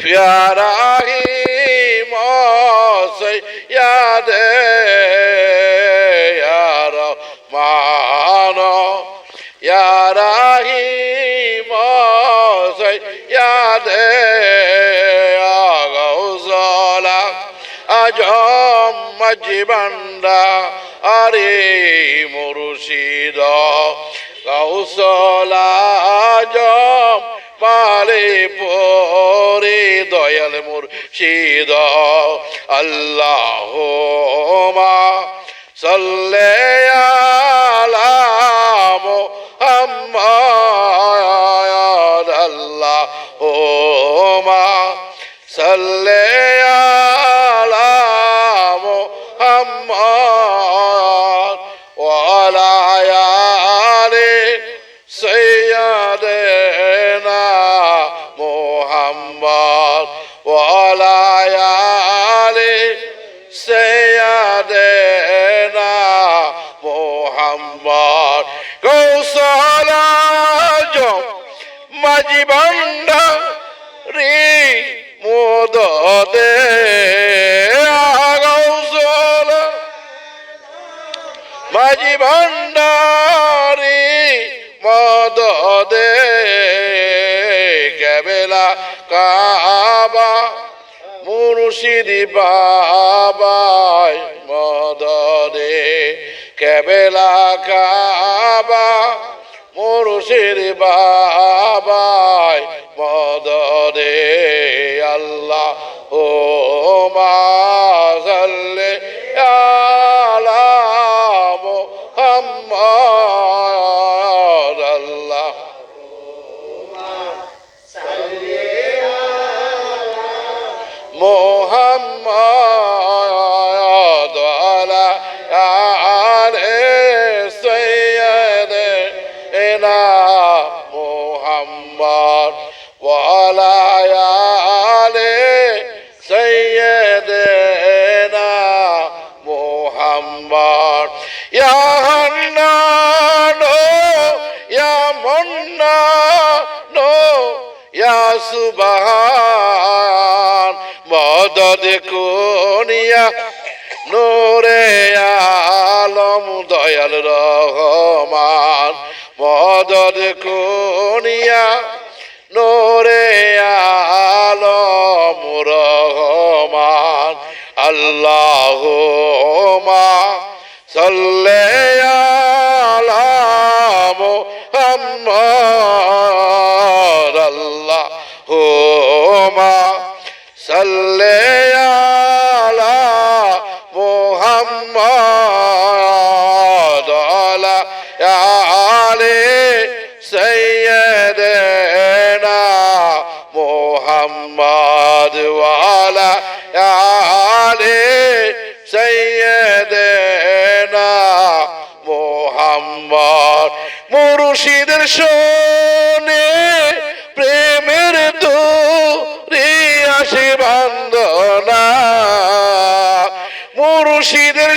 প্যারা হি মসে ইয়াদে, ইয়ার মানো, ইয়ারা হি মসে ইয়াদে আগৌজলা আজম মজিবন্ডা আরে মুর্শিদ কৌশলা আজম পালে পরে দয়াল মুর্শিদ। আল্লাহ মা সাল্লে আলা মুহাম্মদ। আল্লাহ সাল্লে আলা وعلى آل سيدنا محمد كوسالا جو مجبند ري مدد كوسالا مجبند ري مدد كبلا কাবা মুর্শিদি বাবাই মদ দে কেবেলা কাবা মুর্শিদি বাবাই محمد وعلى آل سيدنا محمد وعلى آل سيدنا محمد يا حنان يا منان يا سبحان কুনিয়া নূরে আলম দয়াল রহমান। মদদ কুনিয়া নূরে আলম রহমান। আল্লাহ মা সাল্লে মুহাম্মদ আলা আলে সাইয়্যিদানা মুহাম্মদ ওয়ালা আলে সাইয়্যিদানা মুহাম্মদ মুর্শিদের শোনে মুর্শিদের